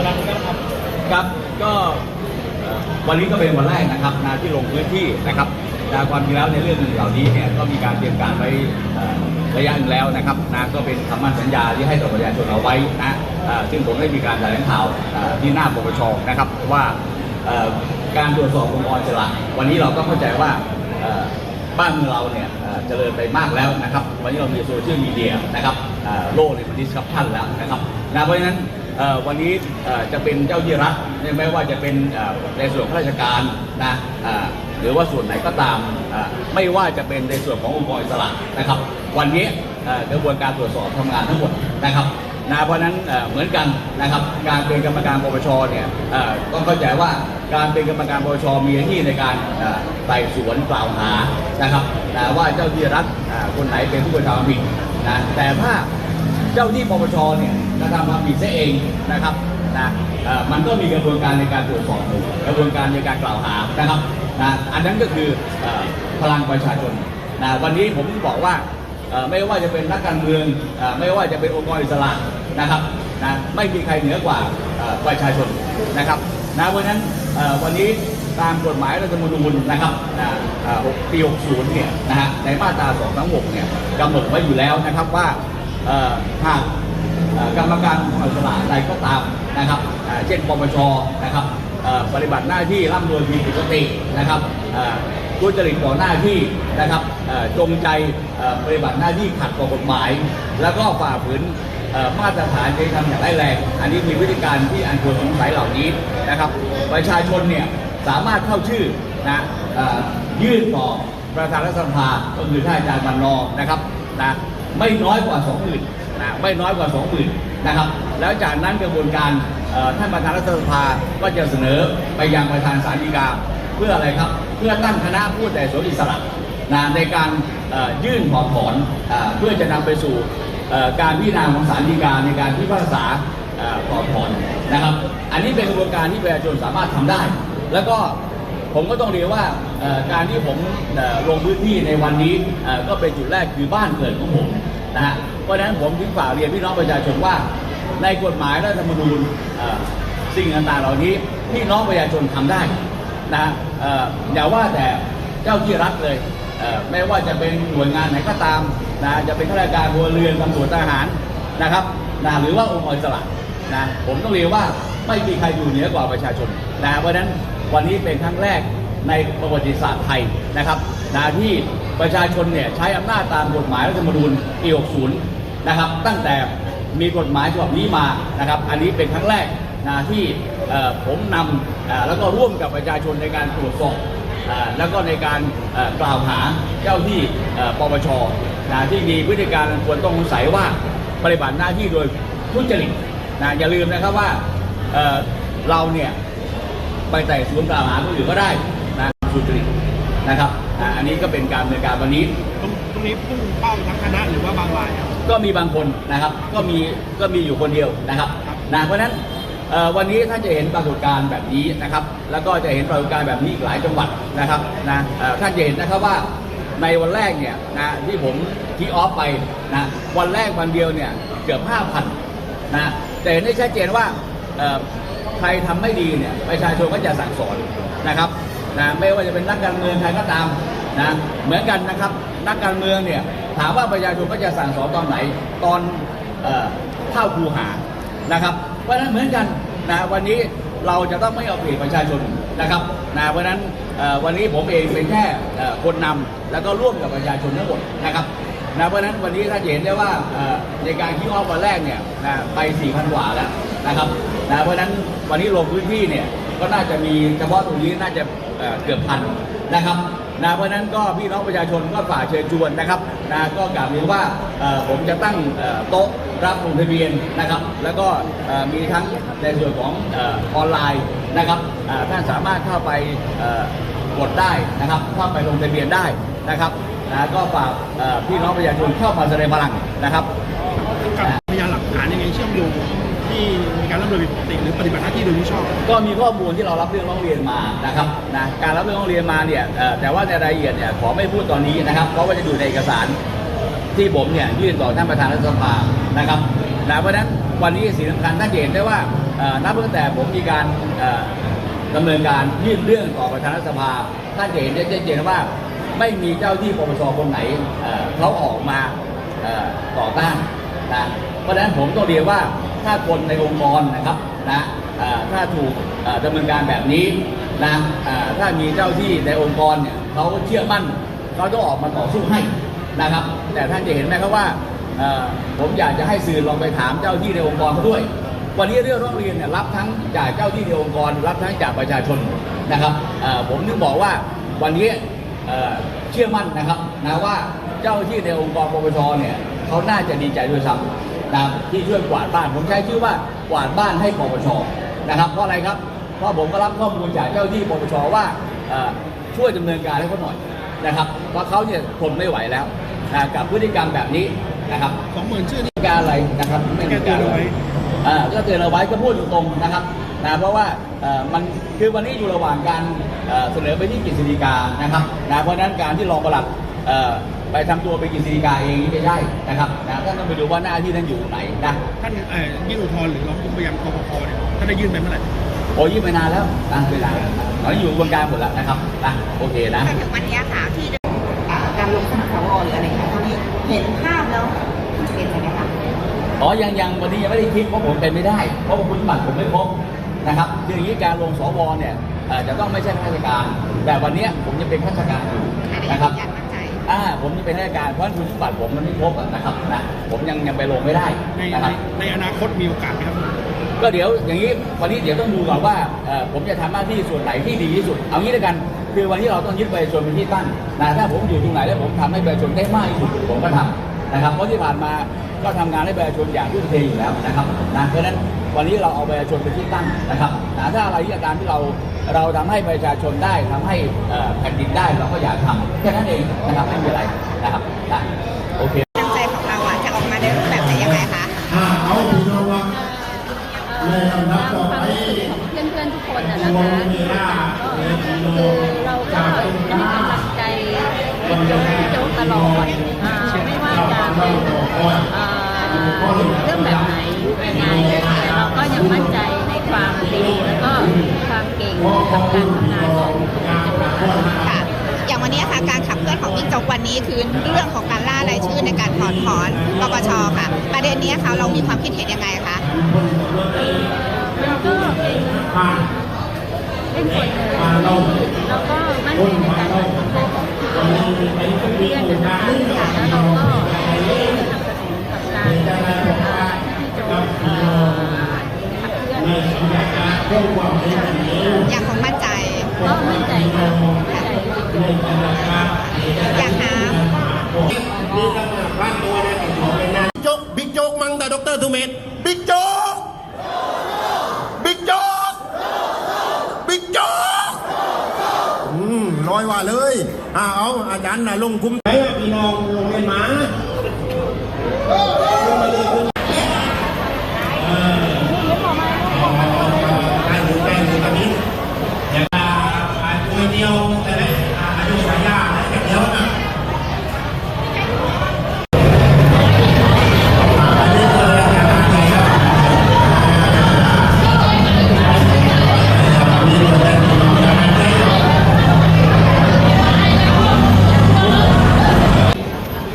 วลานี้ครับครับก็วันนี้ก็เป็นวันแรกนะครับนะที่ลงพื้นที่นะครับนะความจริงแล้วในเรื่องเหล่านี้เนี่ยก็มีการเตรียมการไว้ระยะหนึงแล้วนะครับนะก็เป็นคำมั่นสัญญาที่ให้ต่อประชาชนเอาไว้นะซึ่งผมได้มีการแถลงข่าวที่หน้าปปชนะครับว่าเอ่อการตรวจสอบองค์กรอิสระวันนี้เราก็เข้าใจว่าบ้านเมืองเราเนี่ยเอ่อเจริญไปมากแล้วนะครับ วันนี้เรามีโซเชียลมีเดียนะครับโลกในมันดิสคับชันแล้วนะครับนะเพราะฉะนั้น วันนี้จะเป็นเจ้าที่รัฐไม่ว่าจะเป็นในส่วนข้าราชการนะหรือว่าส่วนไหนก็ตาม ไม่ว่าจะเป็นในส่วนขององค์กรอิสระนะครับ วันนี้กระบวนการตรวจสอบทำงานทั้งหมดนะครับนะเพราะนั้นเหมือนกันนะครับการเป็นกรรมการปปชเนี่ยต้องเข้าใจว่าการเป็นกรรมการปปชมีหน้าที่ในการไต่สวนกล่าวหานะครับนะว่าเจ้าที่รัฐคนไหนเป็นผู้กระทำผิดนะแต่ถ้า เจ้าที่ปปชเนี่ยกระทำความผิดซะเองนะครับนะมันก็มีกระบวนการในการตรวจสอบกระบวนการในการกล่าวหานะครับนะอันนั้นก็คืออพลังประชาชนนะวันนี้ผมบอกว่าไม่ว่าจะเป็นนักการเมืองอไม่ว่าจะเป็นองค์กรอิสระนะครับนะไม่มีใครเหนือกว่าประชาชนนะครับนะเพราะฉะนั้นวันนี้ตามกฎหมายรัฐธรรมนูญนะครับนะปี 60 เนี่ยนะฮะในมาตรา 2 ทั้ง 6 เนี่ยกำหนดไว้อยู่แล้วนะครับว่า เอ่อหากเอ่อกรรมการของอิสระใดก็ตามนะครับเช่นปปชนะครับปฏิบัติหน้าที่ร่ำรวยผิดปกตินะครับเอ่อทุจริตต่อหน้าที่นะครับจงใจปฏิบัติหน้าที่ขัดต่อกฎหมาย แล้วก็ฝ่าฝืนมาตรฐานการทำอย่างร้ายแรง อันนี้มีพฤติการที่อันควรสงสัยเหล่านี้นะครับ ประชาชนเนี่ยสามารถเข้าชื่อนะยื่นต่อประธานรัฐสภาก็คือท่านอาจารย์บรรณอนะครับนะ ไม่น้อยกว่า 20,000นะไม่น้อยกว่า 20,000นะครับ แล้วจากนั้นกระบวนการท่านประธานรัฐสภาก็จะเสนอไปยังประธานศาลฎีกาเพื่ออะไรครับ เพื่อตั้งคณะผู้แต่สวนอิสระนะในการยื่นถอถอนเพื่อจะนำไปสู่การพิจารณาของศาลฎีกาในการพิพากษาเอ่อถอดถอนนะครับ อันนี้เป็นกระบวนการที่ประชาชนสามารถทำได้ แล้วก็ ผมก็ต้องเรียนว่าการที่ผมลงพื้นที่ในวันนี้ก็เป็นจุดแรกคือบ้านเกิดของผมนะฮะเพราะฉะนั้นผมถึงฝากเรียนพี่น้องประชาชนว่า ในกฎหมายรัฐธรรมนูญสิ่งต่างๆเหล่านี้พี่น้องประชาชนทำได้นะอย่าว่าแต่เจ้าที่รัฐเลยไม่ว่าจะเป็นหน่วยงานไหนก็ตามนะจะเป็นข้าราชการพลเรือนตำรวจทหารนะครับนะหรือว่าองค์กรอิสระนะผมต้องเรียนว่า ไม่มีใครอยู่เหนือกว่าประชาชนนะเพราะนั้นวันนี้เป็นครั้งแรกในประวัติศาสตร์ไทยนะครับนะที่ประชาชนเนี่ยใช้อำนาจตามกฎหมายรัฐธรรมนูญปี60นะครับ ตั้งแต่มีกฎหมายฉบับนี้มานะครับ อันนี้เป็นครั้งแรกนะที่ผมนำแล้วก็ร่วมกับประชาชนในการตรวจสอบแล้วก็ในการกล่าวหาเจ้าที่ปปชนะที่มีพฤติการควรต้องสงสัยว่าปฏิบัติหน้าที่โดยทุจริตนะอย่าลืมนะครับว่า เอ่อเราเนี่ยไปไต่สวนกล่าวหาคนอื่นก็ได้นะสุจริตนะครับอ่าอันนี้ก็เป็นการดำเนินการวันนี้ตรงตรงนี้พุ่งเป้าทั้งคณะหรือว่าบางรายครับก็มีบางคนนะครับก็มีก็มีอยู่คนเดียวนะครับนะเพราะฉะนั้นเอ่อวันนี้ท่านจะเห็นปรากฏการณ์แบบนี้นะครับ แล้วก็จะเห็นปรากฏการณ์แบบนี้อีกหลายจังหวัดนะครับนะเอ่อท่านจะเห็นนะครับว่าในวันแรกเนี่ยนะที่ผมที่ออฟไปนะวันแรกวันเดียวเนี่ยเกือบ5,000นะจะเห็นได้ชัดเจนว่าเอ่อ ใครทำไม่ดีเนี่ยประชาชนก็จะสั่งสอนนะครับนะไม่ว่าจะเป็นนักการเมืองใครก็ตามนะเหมือนกันนะครับนักการเมืองเนี่ยถามว่าประชาชนก็จะสั่งสอนตอนไหนตอนเอ่อเข้าคูหานะครับเพราะฉะนั้นเหมือนกันนะวันนี้เราจะต้องไม่เอาเปรียบประชาชนนะครับนะเพราะนั้นวันนี้ผมเองเป็นแค่คนนำแล้วก็ร่วมกับประชาชนทั้งหมดนะครับ นะเพราะฉะนั้นวันนี้ถ้านเห็นได้ว่าในการคิดออฟวันแรกเนี่ยนะไป4,000กว่าแล้วนะครับนะเพราะฉะนั้นวันนี้ลงพื้นที่เนี่ยก็น่าจะมีเฉพาะตรงนี้น่าจะเเกือบพันนะครับนะเพราะนั้นก็พี่น้องประชาชนก็ฝากเชิญชวนนะครับนะก็กล่าวเรียนว่าผมจะตั้งโต๊ะรับลงทะเบียนนะครับ แล้วก็มีทั้งในส่วนของอออนไลน์นะครับท่านสามารถเข้าไปกดได้นะครับเข้าไปลงทะเบียนได้นะครับ นะก็ฝากเอ่อพี่น้องประชาชนเข้ามาแสดงพลังนะครับกับพยานหลักฐานยังไงเชื่อมโยงที่มีการละเมิดผิดปกติหรือปฏิบัติหน้าที่โดยมิชอบ ก็มีข้อมูลที่เรารับเรื่องร้องเรียนมานะครับนะการรับเรื่องร้องเรียนมาเนี่ยเอ่อแต่ว่าในรายละเอียดเนี่ยขอไม่พูดตอนนี้นะครับ เพราะว่าจะอยู่ในเอกสารที่ผมเนี่ยยื่นต่อท่านประธานรัฐสภานะครับนะเพราะฉะนั้นวันนี้สิ่งสำคัญท่านจะเห็นได้ว่าเอ่อนับตั้งแต่ผมมีการเอ่อดำเนินการยื่นเรื่องต่อประธานรัฐสภาท่านจะเห็นได้ชัดเจนว่า ไม่มีเจ้าที่ปปชคนไหนเเขาออกมาต่อต้านนะเพราะฉะนั้นผมต้องเรียนว่าถ้าคนในองค์กรนะครับนะถ้าถูกดำเนินการแบบนี้นะถ้ามีเจ้าที่ในองค์กรเนี่ยเขาเชื่อมั่นเขาต้องออกมาต่อสู้ให้นะครับ แต่ท่านจะเห็นไหมครับว่าผมอยากจะให้สื่อลองไปถามเจ้าที่ในองค์กรเขาด้วย วันนี้เรื่องร้องเรียนเนี่ยรับทั้งจากเจ้าที่ในองค์กร รับทั้งจากประชาชนนะครับผมนึกบอกว่าวันนี้ เอ่อเชื่อมั่นนะครับนะว่าเจ้าที่ในองค์กรปปชเนี่ยเขาน่าจะดีใจด้วยซ้ำนะที่ช่วยกวาดบ้าน ผมใช้ชื่อว่ากวาดบ้านให้ปปชนะครับ เพราะอะไรครับ เพราะผมก็รับข้อมูลจากเจ้าที่ปปชว่าเอ่อช่วยดำเนินการให้เขาหน่อยนะครับเพราะเขาเนี่ยทนไม่ไหวแล้วนะกับพฤติกรรมแบบนี้นะครับสองหมื่นชื่อนี้การอะไรนะครับไม่มีการอะไรอ่าก็เตือนเอาไว้ก็พูดตรงๆนะครับ นะเพราะว่าเอ่อมันคือวันนี้อยู่ระหว่างการเอ่อเสนอไปที่กฤษฎีกานะครับนะเพราะฉะนั้นการที่รองปลัดเอ่อไปทำตัวเป็นกฤษฎีกาเองนี่ไม่ได้นะครับนะท่านต้องไปดูว่าหน้าที่ท่านอยู่ตรงไหนนะท่านเอ่อยื่นอุทธรณ์หรือร้องทุกข์ไปยังกปปเนี่ยท่านได้ยื่นไปเมื่อไหร่โอ้ยงไปนานแล้วนะเวลาตอนนี้อยู่กระบวนการหมดแล้วนะครับนะโอเคนะจนถึงวันนี้ค่ะที่อ่าการลงสมัครสวหรืออะไรค่ะตอนนี้เห็นภาพแล้วเป็นยังไงคะอ๋อยังยังวันนี้ยังไม่ได้คิดเพราะผมเป็นไม่ได้เพราะว่าคุณสมบัติผมไม่ครบ นะครับคืออย่างนี้การลงสวเนี่ยเอ่อจะต้องไม่ใช่ข้าราชการแต่วันเนี้ยผมยังเป็นข้าราชการอยู่อันนี้นะครับยืนยันมั่นใจอ่าผมยังเป็นข้าราชการเพราะฉะนั้นคุณสมบัติผมมันไม่ครบอะนะครับนะผมยังยังไปลงไม่ได้ในนะในครับในอนาคตมีโอกาสไหมครับก็เดี๋ยวอย่างนี้วันนี้เดี๋ยวต้องดูก่อนว่าเอ่อผมจะทำหน้าที่ส่วนไหนที่ดีที่สุด เอางี้แล้วกัน คือวันนี้เราต้องยึดประชาชนเป็นที่ตั้งนะถ้าผมอยู่ตรงไหนแล้วผมทำให้ประชาชนได้มากที่สุดผมก็ทำนะครับเพราะที่ผ่านมา ก็ทำงานให้ประชาชนอย่างทุ่มเทอยู่แล้วนะครับนะเพราะฉะนั้นวันนี้เราเอาประชาชนเป็นที่ตั้งนะครับนะถ้าอะไรที่การที่เราเราทำให้ประชาชนได้ทำให้เอ่อแผ่นดินได้เราก็อยากทำแค่นั้นเองนะครับไม่มีอะไรนะครับนะโอเคตั้งใจของเราอะจะออกมาในรูปแบบไหนยังไงคะถ้าเอาพี่น้องว่าในลำดับต่อไปของเพื่อนๆทุกคนนะนะคะก็คือเราก็จะมีกำลังใจเป็นโจ๊กโจ๊กตลอดอ่าไม่ว่าจะเป็นอ่า เรื่องแบบไหนยังไงแต่เราก็ยังมั่นใจในความดีแล้วก็ความเก่งกับการทำงานของวัดค่ะอย่างวันนี้ค่ะการขับเคลื่อนของบิ๊กโจ๊กวันนี้คือเรื่องของการล่ารายชื่อในการถอดถอนปปชค่ะ ประเด็นนี้ค่ะเรามีความคิดเห็นยังไงคะก็เป็นเป็นส่วนหนึ่งเราก็มั่นใจในการตัดสินใจ อย่างของมั่นใจมั่นใจค่ะอยากถาโจ๊กบิ๊กโจ๊กมั้งแต่ดรทุเมศบิ๊กโจ๊กบิ๊กโจ๊กบิ๊กโจ๊กอืมร้อยว่าเลยอ่าเอาจารย์นะลงคุ้มไหนพี่น้องลงเรียนมา